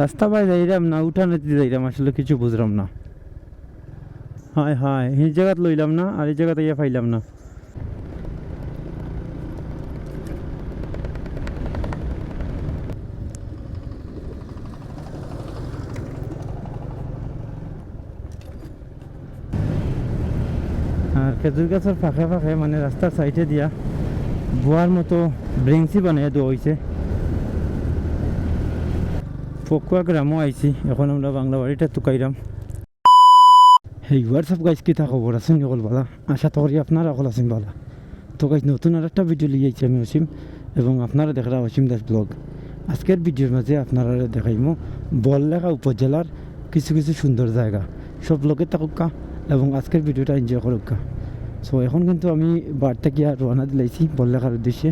রাস্তা পাই যাইরাম না উঠানেতে যাইরাম, আসলে কিছু বুঝলাম না। হয় হয়, এই জায়গাত লইলাম না, আর এই জায়গাতে ইয়ে পাইলাম না। খেজুর গাছের ফাঁকে ফাঁকে মানে রাস্তার সাইডে দিয়া বোয়ার মতো ব্রেঞ্চি বানিয়ে দেওয়া হয়েছে ফকুয়া গ্রামও আইছি এখন আমরা বাংলা বাড়িটা তুকাইরাম হেই হোয়াটসঅ্যাপ গাইজ কি তা খবর আছেন সকল বালা আশা তো করি আপনারা সকল আছেন বালা তো গাইজ নতুন আর একটা ভিডিও লিয়ে আইছি আমি অসীম এবং আপনারা দেখরা অসীম দাস ব্লগ আজকের ভিডিওর মাঝে আপনারা দেখাইমো বললেখা উপজেলার কিছু কিছু সুন্দর জায়গা সব লোকের থাকুকা এবং আজকের ভিডিওটা এনজয় করুকা সো এখন কিন্তু আমি বারটা গিয়া রওনা দিলাইছি বললেখার উদ্দেশ্যে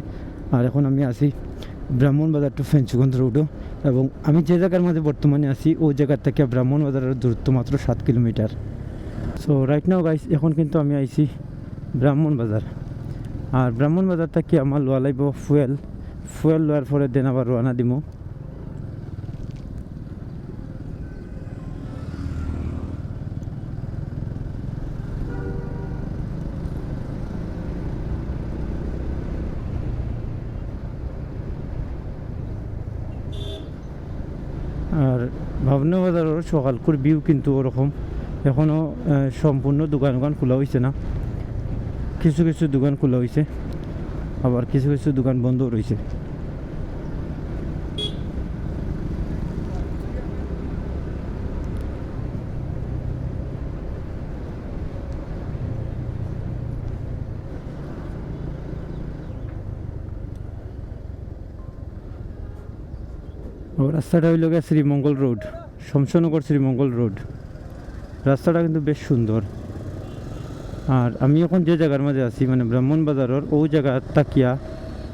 আর এখন আমি আছি ব্রাহ্মণ বাজার টু ফেঞ্চুগঞ্জ রোডও এবং আমি যে জায়গার মধ্যে বর্তমানে আছি ওই জায়গার থেকে ব্রাহ্মণ বাজারের দূরত্ব মাত্র সাত kilometre. So right now guys এখন কিন্তু আমি আইছি ব্রাহ্মণ বাজার। আর ব্রাহ্মণ বাজার থেকে আমার লোয়া লাগব? ফুয়েল ফুয়েল লোয়ার পরে দেন আবার রোয়ানা দিমু আর ভাবনা বাজারের সকালকুর ভিউ কিন্তু ওরকম। এখনও সম্পূর্ণ দোকান দোকান খোলা হয়েছে না। কিছু কিছু দোকান খোলা হয়েছে আবার কিছু কিছু দোকান বন্ধ রয়েছে রাস্তাটা হইল গিয়ে শ্রীমঙ্গল রোড, শমশনগর শ্রীমঙ্গল রোড। রাস্তাটা কিন্তু বেশ সুন্দর। আর আমি এখন যে জায়গার মাঝে আছি মানে ব্রাহ্মণ বাজারের ওই জায়গা তাকিয়া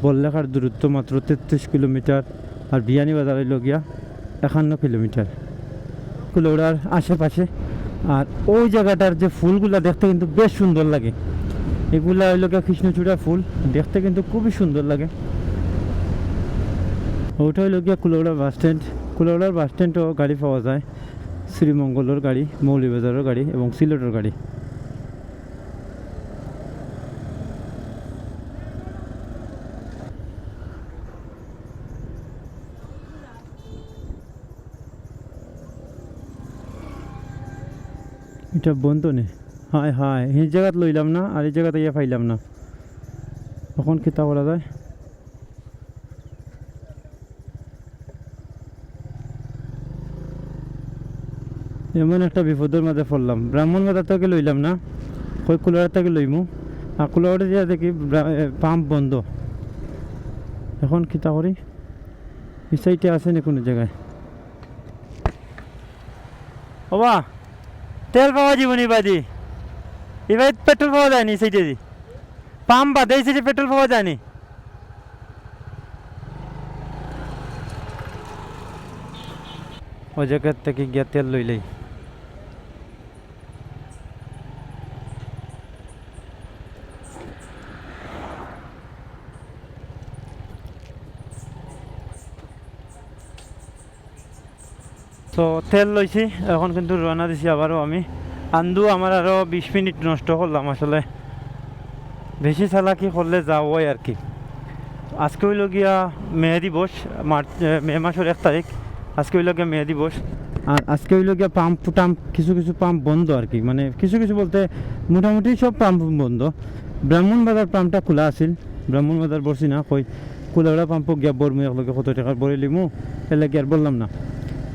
বল্লেখার দূরত্ব মাত্র তেত্রিশ কিলোমিটার আর বিয়ানি বাজার হইল গিয়া একান্ন কিলোমিটার। কুলৌড়ার আশেপাশে। আর ওই জায়গাটার যে ফুলগুলা দেখতে কিন্তু বেশ সুন্দর লাগে। এগুলা হইল গিয়া কৃষ্ণচূড়া ফুল, দেখতে কিন্তু খুবই সুন্দর লাগে। ওটা হইল গিয়া কুলৌড়া বাস স্ট্যান্ড কুলৌড়ার বাস স্ট্যান্ডও গাড়ি পাওয়া যায়। শ্রীমঙ্গলের গাড়ি, মৌলিবাজারের গাড়ি এবং সিলেটের গাড়ি। এটা বন্ধ নে হায় হায়, এই জায়গাত লইলাম না আর এই জায়গাতে ইয়ে পাইলাম না। তখন কিতা করা যায়? এমন একটা বিপদের মাঝে পড়লাম। ব্রাহ্মণ বাজার থেকে লইলাম না, কই কুলার থেকে লইমু। আর কুলারে যা দেখি পাম্প বন্ধ। এখন কিতা করি? এই সাইডে আছে নি কোনো জায়গায়? ওবা, তেল পাওয়া জীবনী বাদি এবার পেট্রোল পাওয়া যায়নি সাইডে দি। পাম্প বাদে সাইডে পেট্রোল পাওয়া যায়নি। ওই জায়গার থেকে গিয়া তেল লইলেই। তো তেল লইছি এখন কিন্তু রওনা দিছি আবারও আমি। আন্দু আমার আরও বিশ মিনিট নষ্ট করলাম আসলে। বেশি চালাকি করলে যাওয়াই আর কি। আজকে হইল গিয়া মে দিবস মার্চ মে মাসের এক তারিখ আজকে হইল গিয়া মে আর আজকে হইল গিয়া পাম্প টাম্প কিছু কিছু পাম্প বন্ধ আর কি। মানে কিছু কিছু বলতে মোটামুটি সব পাম্প বন্ধ। ব্রাহ্মণ বাজার পাম্পটা খোলা আছিল। ব্রাহ্মণ বাজার বসছি না কই কুলাউড়া পাম্পক গিয়া বরমু একলগে কত টাকার বলে লিমু এলে কি আর বললাম না।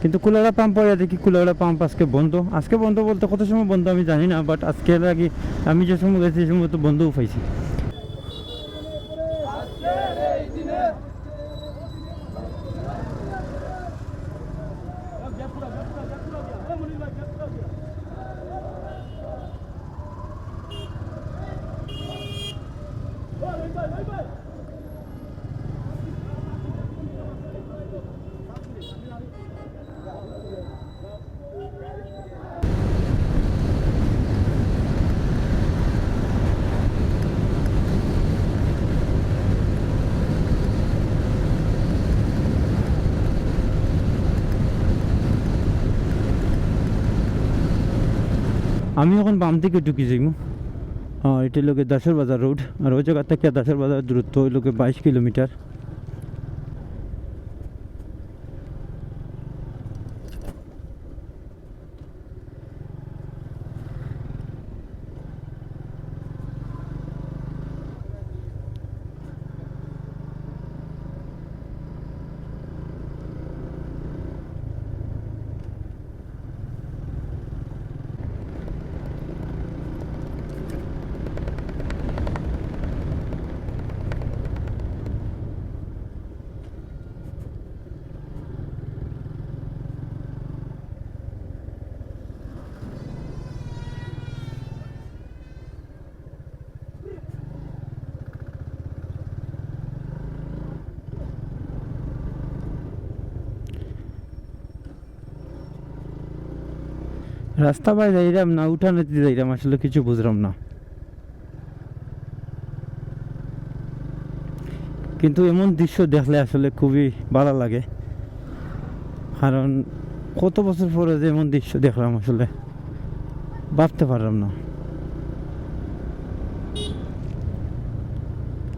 কিন্তু কুলাড়া পাম্প পরে দেখি কুলাড়া পাম্প আজকে বন্ধ। আজকে বন্ধ বলতে কত সময় বন্ধ আমি জানি না বাট আজকে লাগে আমি যে সময় গেছি সে সময় তো বন্ধও পাইছি। আমি এখন বাম দিকে ঢুকি যাইমু। আর এটা লোকে দাসের বাজার রোড আর ওই জায়গা থেকে দাসের বাজার দূরত্ব ওই লোকে বাইশ কিলোমিটার। রাস্তা পাই যাইরাম না উঠানেতে যাইরাম, আসলে কিছু বুঝলাম না। কিন্তু এমন দৃশ্য দেখলে আসলে খুবই ভালো লাগে। কারণ কত বছর পরে যে এমন দৃশ্য দেখলাম আসলে, ভাবতে পারলাম না।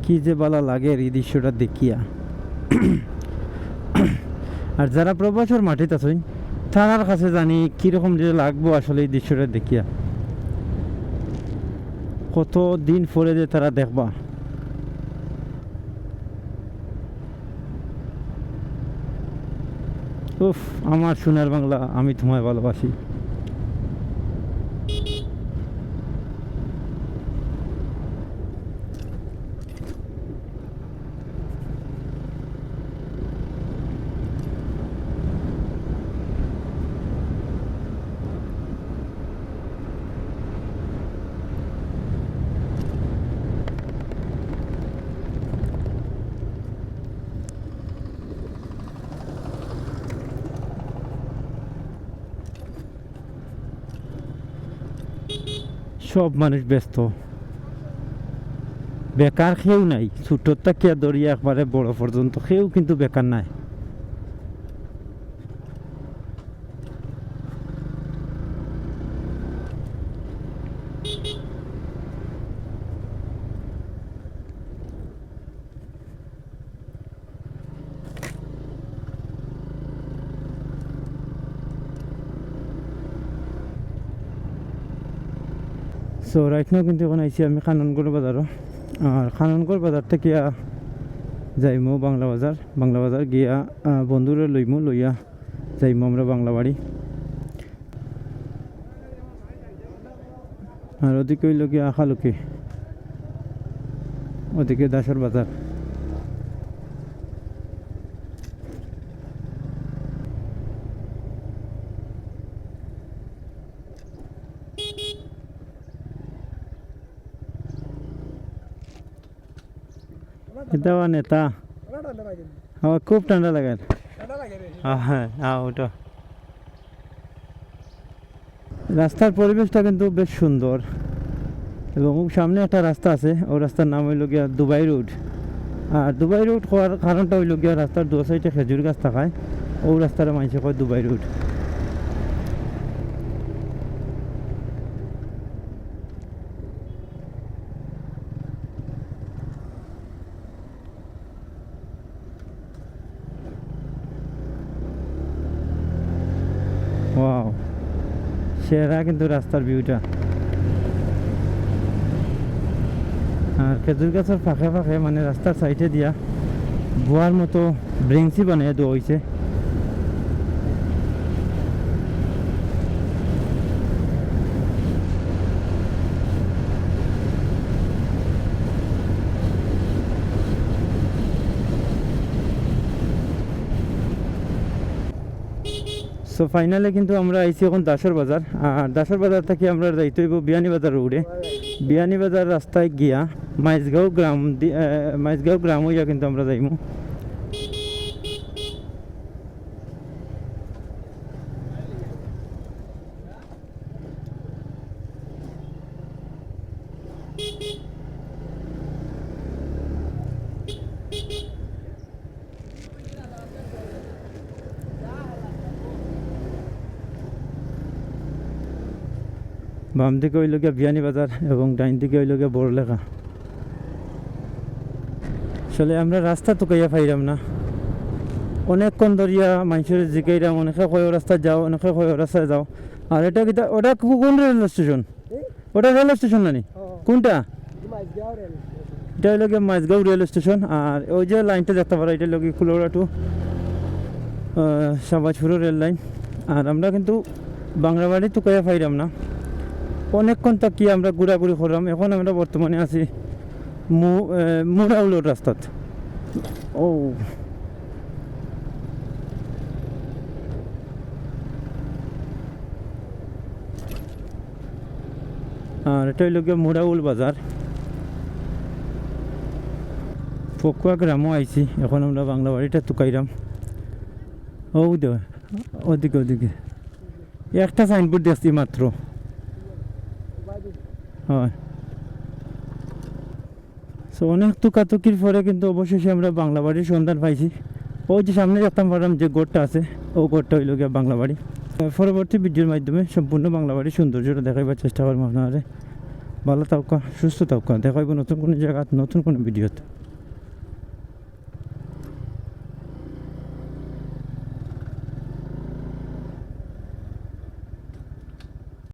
কি যে ভালো লাগে এই দৃশ্যটা দেখিয়া। আর যারা প্রবাসর মাটিতে আছেন তারার কাছে জানি কীরকম যে লাগবো আসলে এই দৃশ্যটা দেখিয়া। কত দিন পরে যে তারা দেখবা। উফ, আমার সোনার বাংলা আমি তোমায় ভালোবাসি। সব মানুষ ব্যস্ত। বেকার সেও নাই। ছোটোর থেকে দরিয়া একবারে বড় পর্যন্ত? সেও কিন্তু বেকার নাই। সো রাইট নাও কিন্তু এখন আইসি আমি খাননগড় বাজারও আর খাননগড় বাজার থেকে যাইমু বাংলা বাজার। বাংলা বাজার গিয়া বন্ধুরে লইমু, লইয়া যাইমু আমরা বাংলা বাড়ি। আর ওদিকে হইল গিয়া আখালুকি ওদিকে দাসর বাজার। আমার খুব ঠান্ডা লাগে। হ্যাঁ ওটা। রাস্তার পরিবেশটা কিন্তু বেশ সুন্দর। এবং সামনে একটা রাস্তা আছে ওই রাস্তার নাম হইল গিয়া দুবাই রোড। আর দুবাই রোড হওয়ার কারণটা হইল গিয়া রাস্তার দু সাইডে খেজুর গাছ থাকায়, ও রাস্তার মানুষে কয় দুবাই রোড। সেরা কিন্তু রাস্তার ভিউটা আর খেজুর গাছের ফাঁকে ফাঁকে মানে রাস্তার সাইডে দিয়া গোয়ার মতো ব্রেঞ্চি বানিয়ে দেওয়া হয়েছে সো ফাইনালে কিন্তু আমরা আইছি এখন দাসর বাজার। আর দাসর বাজার থেকে আমরা যাইতে হইব বিয়ানীবাজার রোডে। বিয়ানি বাজার রাস্তায় গিয়া মাইজগাঁও গ্রাম মাইজগাঁও গ্রাম হইয়া কিন্তু আমরা যাইমু। বাম দিকে হইল গিয়া বিয়ানি বাজার এবং ডাইন দিকে হইল গিয়া বড়লেখা। আসলে আমরা রাস্তা তো কাইয়া পাইরাম না অনেকক্ষণ ধরিয়া মানুষের জিকাইরাম অনেকে কয় রাস্তা যাও অনেকে কয় রাস্তায় যাও। আর এটা কিতা ওটা কোন রেল স্টেশন ওটা রেল স্টেশন নানি? কোনটা? এটা হইল গিয়ে মাঝগাঁও রেল স্টেশন আর ওই যে লাইনটা দেখতে পারো এটা গিয়ে Kulaura to Shahbajpur rail line আর আমরা কিন্তু বাংলাবাড়ি তো কয়া পাইরাম না। অনেকক্ষণ তাকি আমরা ঘোরাঘুরি করলাম, এখন আমরা বর্তমানে আছি মুরাউলোর রাস্তাত। ও। আর এটা হইল গিয়ে মুরাউল বাজার। ফকুয়া গ্রামও আইছি, এখন আমরা বাংলা বাড়িটা তুকাইরাম ও দে ওদিকে ওদিকে। একটা সাইনবোর্ড দেখছি মাত্র। হয়। সো অনেক তুকাতুকির পরে কিন্তু অবশেষে আমরা বাংলা বাড়ির সন্ধান পাইছি। ওই যে সামনে দেখতাম পারলাম যে গোটটা আছে, ও গোটটা হইল গিয়া বাংলা বাড়ি। পরবর্তী ভিডিওর মাধ্যমে সম্পূর্ণ বাংলা বাড়ির সৌন্দর্যটা দেখাইবার চেষ্টা করব আপনারা ভালো থাকা, সুস্থ থাকা, দেখাইব নতুন কোনো জায়গা, নতুন কোনো ভিডিওতে।